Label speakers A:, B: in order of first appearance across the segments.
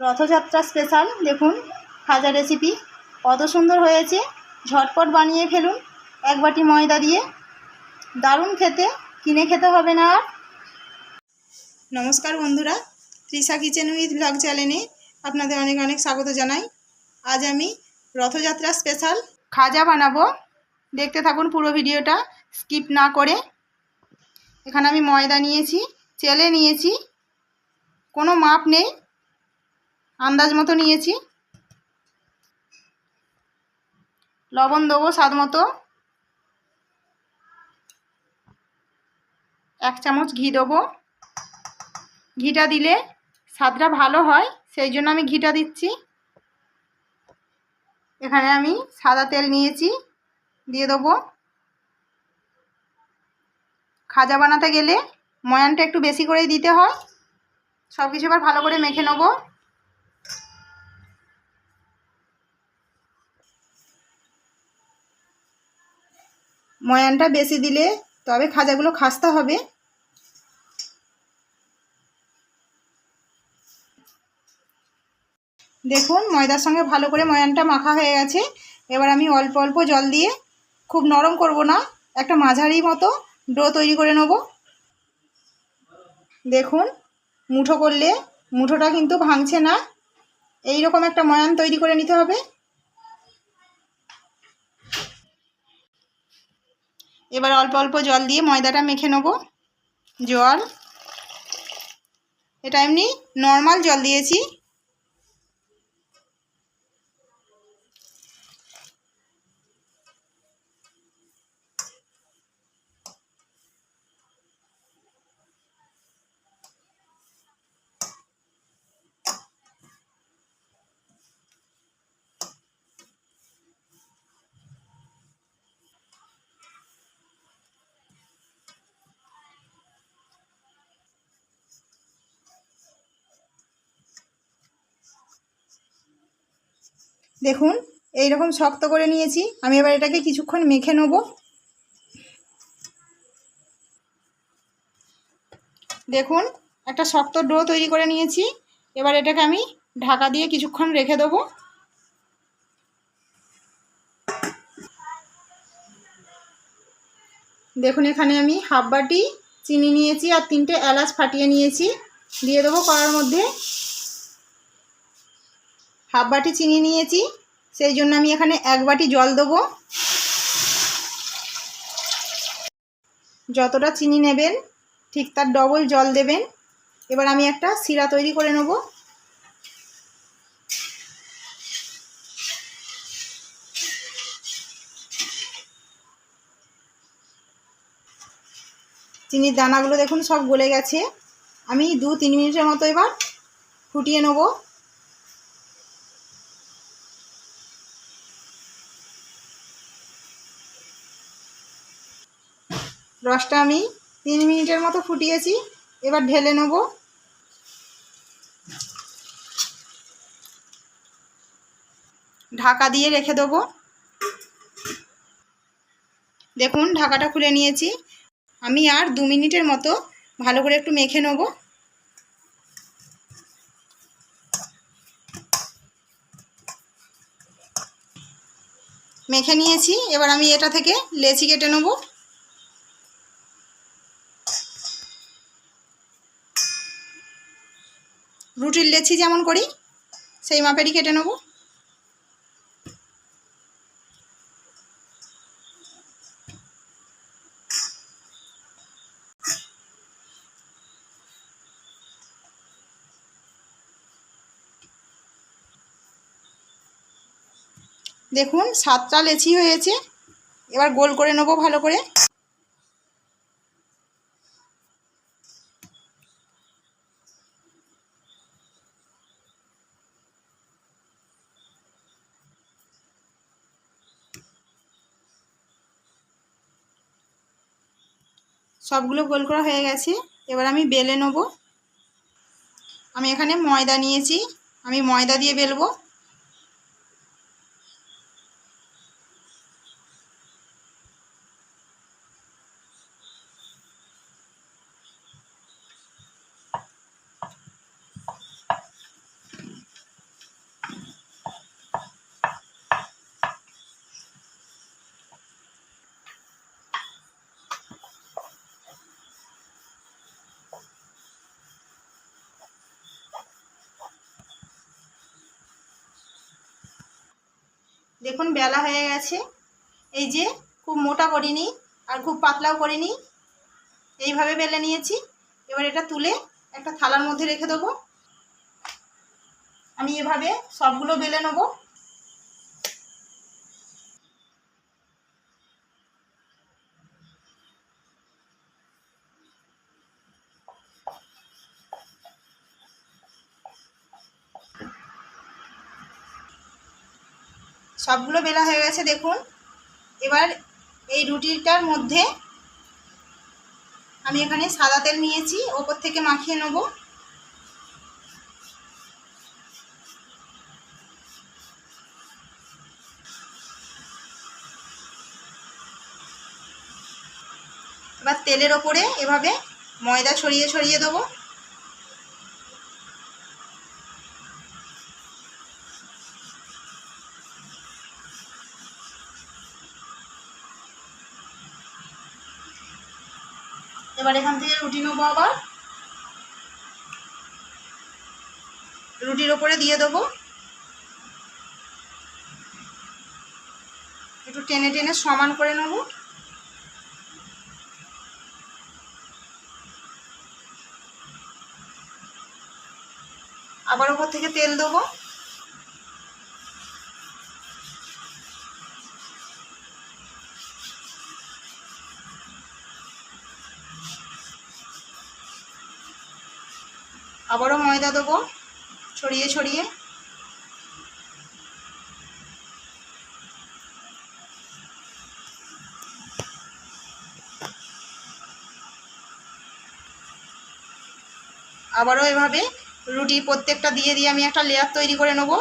A: Rathyatra special দেখুন, খাজা recipe কত সুন্দর হয়েছে। ঝটপট বানিয়ে ফেলুন, এক বাটি ময়দা দিয়ে। দারুণ খেতে, কিনে খেতে হবে না আর। নমস্কার বন্ধুরা, তৃষা কিচেন উইথ ব্লগ চ্যানেলে আপনাদের অনেক অনেক স্বাগত জানাই। আজ আমি রথযাত্রা স্পেশাল খাজা বানাবো। দেখতে থাকুন পুরো ভিডিওটা স্কিপ না করে। এখানে আমি ময়দা নিয়েছি, চেলে নিয়েছি, কোনো মাপ নেই। আন্দাজ মতো নিয়েছি। লবণ দেবো স্বাদ মতো। এক চামচ ঘি দেবো। ঘিটা দিলে স্বাদটা ভালো হয়, সেই জন্য আমি ঘিটা দিচ্ছি। এখানে আমি সাদা তেল নিয়েছি, দিয়ে দেবো। খাজা বানাতে গেলে ময়ানটা একটু বেশি করেই দিতে হয়। সব কিছু এবার ভালো করে মেখে নেব। ময়ানটা বেশি দিলে তবে খাজাগুলো খাস্তা হবে। দেখুন, ময়দার সঙ্গে ভালো করে ময়ানটা মাখা হয়ে গেছে। এবার আমি অল্প অল্প জল দিয়ে খুব নরম করব না, একটা মাঝারি মতো ডো তৈরি করে নেব। দেখুন, মুঠো করলে মুঠোটা কিন্তু ভাঙছে না। এই রকম একটা ময়ান তৈরি করে নিতে হবে। এবার অল্প অল্প জল দিয়ে ময়দাটা মেখে নেব। জল। এটা এমনি নর্মাল জল দিয়েছি। দেখুন এই রকম শক্ত করে নিয়েছি। আমি এবার এটাকে কিছুক্ষণ মেখে নেব। দেখুন, একটা শক্ত ডো তৈরি করে নিয়েছি। এবার এটাকে আমি ঢাকা দিয়ে কিছুক্ষণ রেখে দেবো। দেখুন, এখানে আমি হাফ বাটি চিনি নিয়েছি আর তিনটে এলাচ ফাটিয়ে নিয়েছি। দিয়ে দেবো কড়ার মধ্যে। হাফ বাটি চিনি নিয়েছি, সেই জন্য আমি এখানে এক বাটি জল দেবো। যতটা চিনি নেবেন, ঠিক তার ডবল জল দেবেন। এবার আমি একটা শিরা তৈরি করে নেব। চিনির দানাগুলো দেখুন সব গলে গেছে। আমি দু তিন মিনিটের মতো এবার ফুটিয়ে নেব। রসটা আমি তিন মিনিটের মতো ফুটিয়েছি, এবার ঢেলে নেব। ঢাকা দিয়ে রেখে দেবো। দেখুন, ঢাকাটা খুলে নিয়েছি। আমি আর দু মিনিটের মতো ভালো করে একটু মেখে নেব। মেখে নিয়েছি, এবার আমি এটা থেকে লেচি কেটে নেব। রুটির লেচি যেমন করি, সেই মাপেরই কেটে নেব। দেখুন, সাতটা লেচি হয়েছে। এবার গোল করে নেব ভালো করে। সবগুলো গোল করা হয়ে গেছে। এবার আমি বেলে নেব। আমি এখানে ময়দা নিয়েছি। আমি ময়দা দিয়ে বেলবো। দেখুন বেলা হয়ে গেছে। এই যে খুব মোটা করিনি আর খুব পাতলাও করিনি। এইভাবে বেলে নিয়েছি। এবার এটা তুলে একটা থালার মধ্যে রেখে দেবো। আমি এভাবে সবগুলো বেলে নেব। সবগুলো বেলা হয়ে গেছে, দেখুন। এবার এই রুটিটার মধ্যে আমি এখানে সাদা তেল নিয়েছি, ওপর থেকে মাখিয়ে নেব। এবার তেলের ওপরে এভাবে ময়দা ছড়িয়ে ছড়িয়ে দেবো। এবার এখান থেকে রুটি নেব আবার। রুটির ওপরে দিয়ে দেবো। একটু টেনে টেনে সমান করে নেব। আবার ওপর থেকে তেল দেবো। আবারও ময়দা দেবো। ছড়িয়ে ছড়িয়ে। আবারও এভাবে রুটি প্রত্যেকটা দিয়ে দিয়ে আমি একটা লেয়ার তৈরি করে নেব।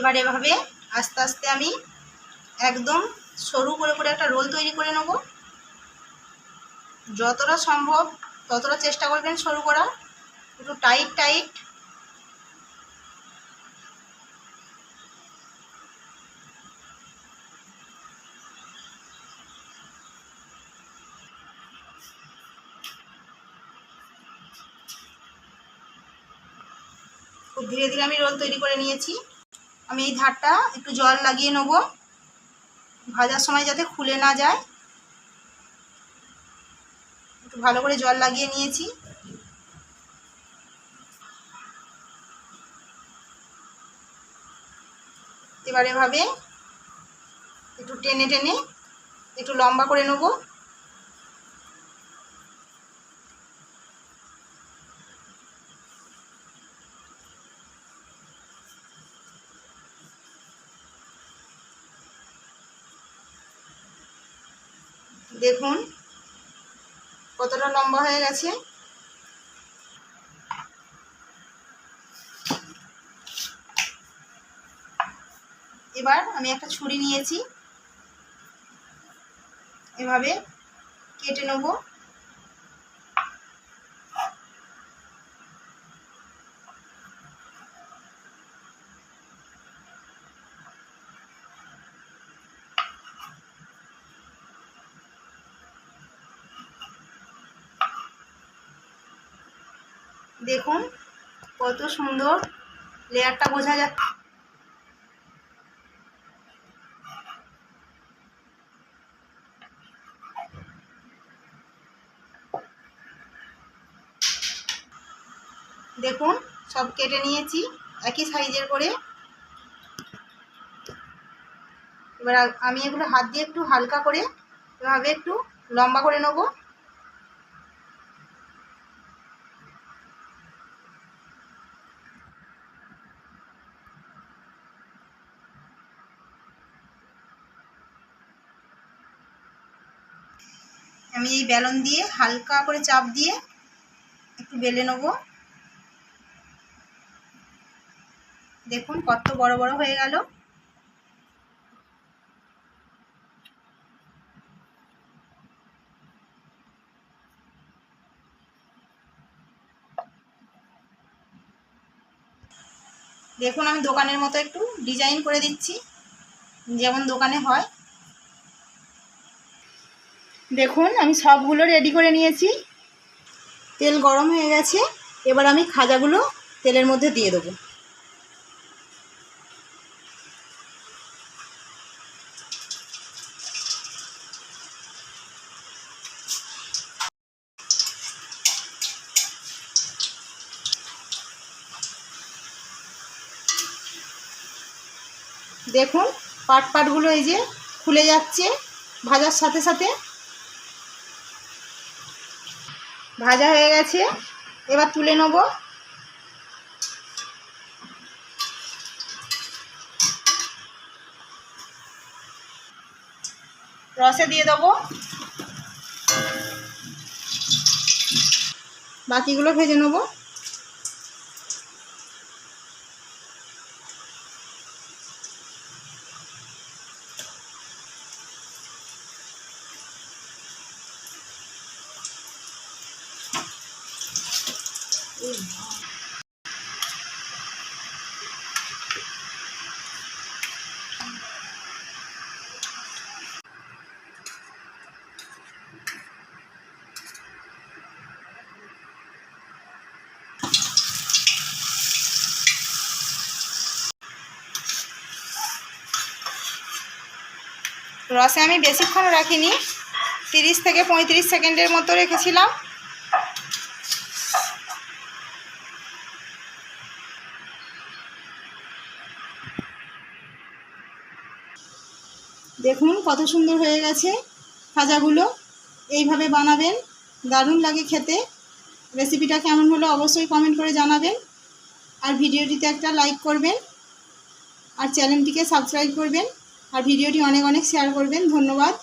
A: এবার এভাবে আস্তে আস্তে আমি একদম সরু করে করে একটা রোল তৈরি করে নেব। যতটা সম্ভব ততটা চেষ্টা করবেন সরু করার। একটু টাইট টাইট। খুব ধীরে ধীরে আমি রোল তৈরি করে নিয়েছি। আমি এই ধারটা একটু জল লাগিয়ে নেব। ভাজার সময় যাতে খুলে না যায়। একটু ভালো করে জল লাগিয়ে নিয়েছি। এবার এভাবে একটু টেনে টেনে একটু লম্বা করে নেব। দেখুন কতটা লম্বা হয়ে গেছে। এবার আমি একটা ছুরি নিয়েছি। এভাবে কেটে নেব। দেখুন, কত সুন্দর লেয়ারটা বোঝা যাচ্ছে। দেখুন, সব কেটে নিয়েছি, একই সাইজের করে। এবার আমি এগুলো হাত দিয়ে একটু হালকা করে, এভাবে একটু লম্বা করে নেব। আমি এই বেলন দিয়ে হালকা করে চাপ দিয়ে একটু বেলে নেব। দেখুন কত বড় বড় হয়ে গেল। দেখুন আমি দোকানের মতো একটু ডিজাইন করে দিচ্ছি, যেমন দোকানে হয়। দেখুন, আমি সবগুলো রেডি করে নিয়েছি। তেল গরম হয়ে গেছে। এবার আমি খাজাগুলো তেলের মধ্যে দিয়ে দেবো। দেখুন পাট পাটগুলো এই যে খুলে যাচ্ছে। ভাজার সাথে সাথে ভাজা হয়ে গেছে। এবার তুলে নেব। রসে দিয়ে দেবো। বাকিগুলো ভেজে নেব। রসে আমি বেশিক্ষণ রাখিনি। তিরিশ থেকে পঁয়ত্রিশ সেকেন্ডের মতো রেখেছিলাম। দেখুন কত সুন্দর হয়ে গেছে খাজাগুলো এইভাবে বানাবেন। দারুণ লাগে খেতে। রেসিপিটা কেমন হলো অবশ্যই কমেন্ট করে জানাবেন। আর ভিডিওটিতে একটা লাইক করবেন। আর চ্যানেলটিকে সাবস্ক্রাইব করবেন। আর ভিডিওটি অনেক অনেক শেয়ার করবেন ধন্যবাদ।